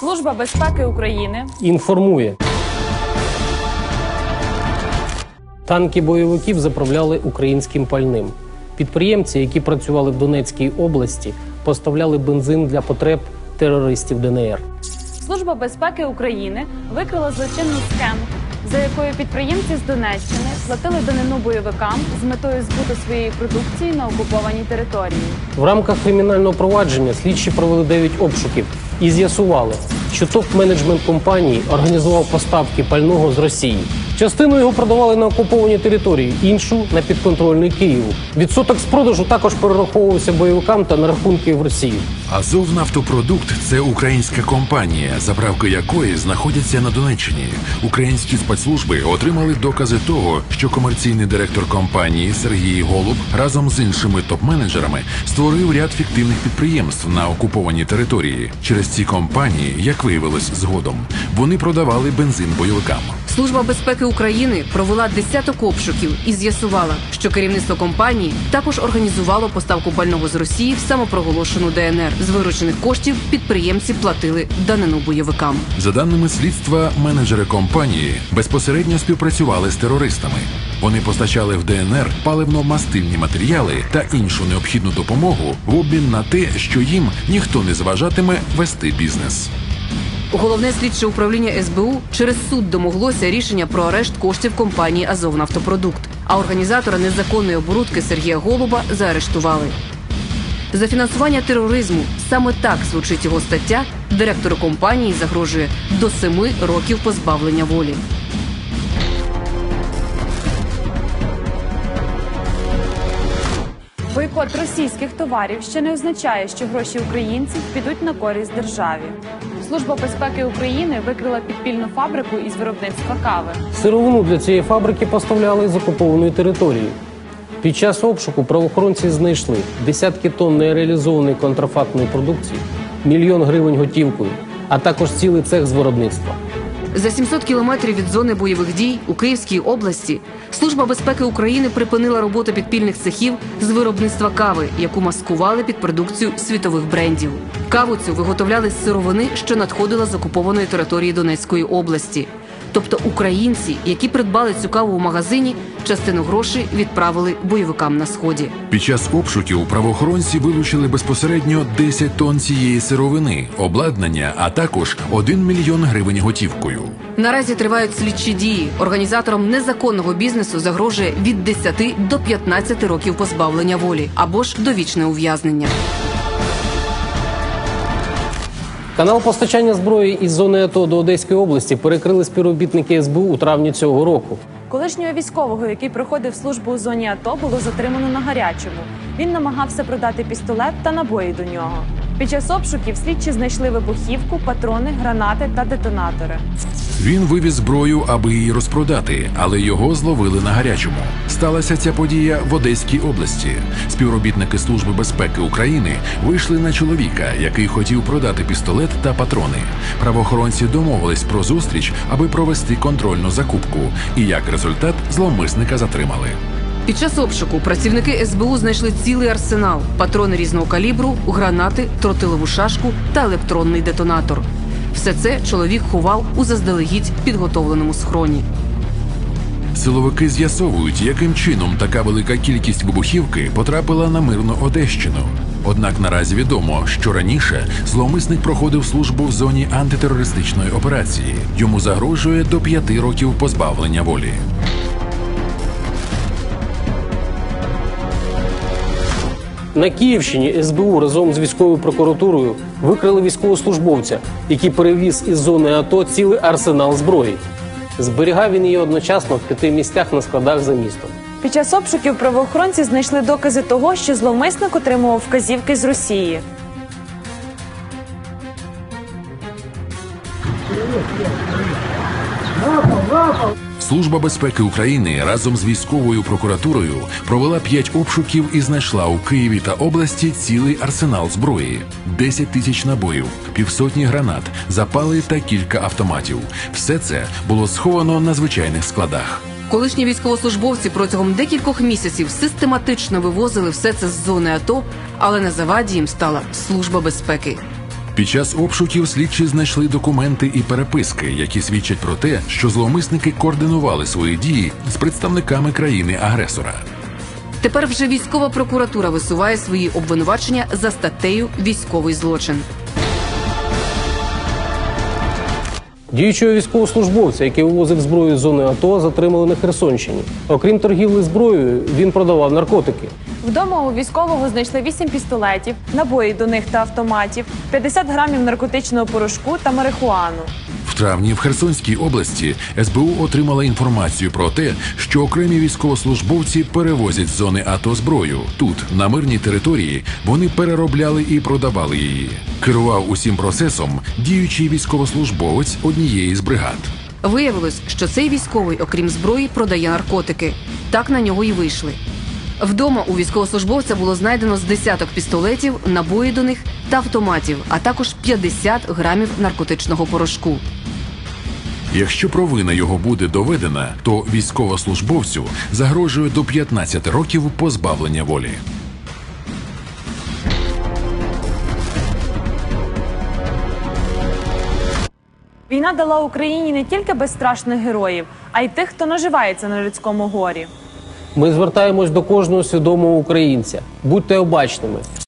Служба безпеки України інформує. Танки бойовиків заправляли українським пальним. Підприємці, які працювали в Донецькій області, поставляли бензин для потреб терористів ДНР. Служба безпеки України викрила злочинну схему, за якою підприємці з Донеччини платили данину бойовикам з метою збуту своєї продукції на окупованій території. В рамках кримінального провадження слідчі провели 9 обшуків і з'ясували, що топ-менеджмент компанії організував поставки пального з Росії. Частину його продавали на окуповані території, іншу на підконтрольний Києву. Відсоток з продажу також перераховувався бойовикам та на рахунки в Росії. Азовнафтопродукт це українська компанія, заправки якої знаходяться на Донеччині. Українські спецслужби отримали докази того, що комерційний директор компанії Сергій Голуб разом з іншими топ-менеджерами створив ряд фіктивних підприємств на окупованій території. Через ці компанії, як виявилось згодом, вони продавали бензин бойовикам. Служба безпеки України провела десяток обшуків і з'ясувала, що керівництво компанії також організувало поставку пального з Росії в самопроголошену ДНР. З виручених коштів підприємці платили данину бойовикам. За даними слідства, менеджери компанії безпосередньо співпрацювали з терористами. Вони постачали в ДНР паливно-мастильні матеріали та іншу необхідну допомогу в обмін на те, що їм ніхто не заважатиме вести бізнес. Головне слідче управління СБУ через суд домоглося рішення про арешт коштів компанії Азовнафтопродукт. А організатора незаконної оборудки Сергія Голуба заарештували. За фінансування тероризму саме так звучить його стаття. Директору компанії загрожує до семи років позбавлення волі. Бойкот російських товарів ще не означає, що гроші українців підуть на користь державі. Служба безпеки України викрила підпільну фабрику із виробництва кави. Сировину для цієї фабрики поставляли з окупованої території. Під час обшуку правоохоронці знайшли десятки тонн нереалізованої контрафактної продукції, мільйон гривень готівкою, а також цілий цех з виробництва. За 700 кілометрів від зони бойових дій у Київській області Служба безпеки України припинила роботу підпільних цехів з виробництва кави, яку маскували під продукцію світових брендів. Каву цю виготовляли з сировини, що надходила з окупованої території Донецької області. Тобто українці, які придбали цю каву у магазині, частину грошей відправили бойовикам на сході. Під час обшуків правоохоронці вилучили безпосередньо 10 тонн цієї сировини, обладнання, а також 1 мільйон гривень готівкою. Наразі тривають слідчі дії. Організаторам незаконного бізнесу загрожує від 10 до 15 років позбавлення волі або ж довічне ув'язнення. Канал постачання зброї із зони АТО до Одеської області перекрили співробітники СБУ у травні цього року. Колишнього військового, який проходив службу у зоні АТО, було затримано на гарячому. Він намагався продати пістолет та набої до нього. Під час обшуків слідчі знайшли вибухівку, патрони, гранати та детонатори. Він вивіз зброю, аби її розпродати, але його зловили на гарячому. Сталася ця подія в Одеській області. Співробітники Служби безпеки України вийшли на чоловіка, який хотів продати пістолет та патрони. Правоохоронці домовились про зустріч, аби провести контрольну закупку. І як результат зловмисника затримали. Під час обшуку працівники СБУ знайшли цілий арсенал: патрони різного калібру, гранати, тротилову шашку та електронний детонатор. Все це чоловік ховав у заздалегідь підготовленому схроні. Силовики з'ясовують, яким чином така велика кількість вибухівки потрапила на мирну Одещину. Однак наразі відомо, що раніше зловмисник проходив службу в зоні антитерористичної операції. Йому загрожує до п'яти років позбавлення волі. На Київщині СБУ разом з військовою прокуратурою викрили військовослужбовця, який перевіз із зони АТО цілий арсенал зброї. Зберігав він її одночасно в п'яти місцях на складах за містом. Під час обшуків правоохоронці знайшли докази того, що зловмисник отримував вказівки з Росії. Служба безпеки України разом з військовою прокуратурою провела п'ять обшуків і знайшла у Києві та області цілий арсенал зброї: 10 тисяч набоїв, півсотні гранат, запали та кілька автоматів. Все це було сховано на звичайних складах. Колишні військовослужбовці протягом декількох місяців систематично вивозили все це з зони АТО, але на заваді їм стала служба безпеки. Під час обшуків слідчі знайшли документи і переписки, які свідчать про те, що зловмисники координували свої дії з представниками країни-агресора. Тепер вже військова прокуратура висуває свої обвинувачення за статтею військовий злочин. Діючого військовослужбовця, який вивозив зброю з зони АТО, затримали на Херсонщині. Окрім торгівлі зброєю, він продавав наркотики. Вдома у військового знайшли 8 пістолетів, набої до них та автоматів, 50 грамів наркотичного порошку та марихуану. В травні в Херсонській області СБУ отримала інформацію про те, що окремі військовослужбовці перевозять з зони АТО зброю. Тут, на мирній території, вони переробляли і продавали її. Керував усім процесом діючий військовослужбовець однієї з бригад. Виявилось, що цей військовий, окрім зброї, продає наркотики. Так на нього і вийшли. Вдома у військовослужбовця було знайдено з десяток пістолетів, набої до них та автоматів, а також 50 грамів наркотичного порошку. Якщо провина його буде доведена, то військовослужбовцю загрожує до 15 років позбавлення волі. Війна дала Україні не тільки безстрашних героїв, а й тих, хто наживається на людському горі. Ми звертаємось до кожного свідомого українця. Будьте обачними.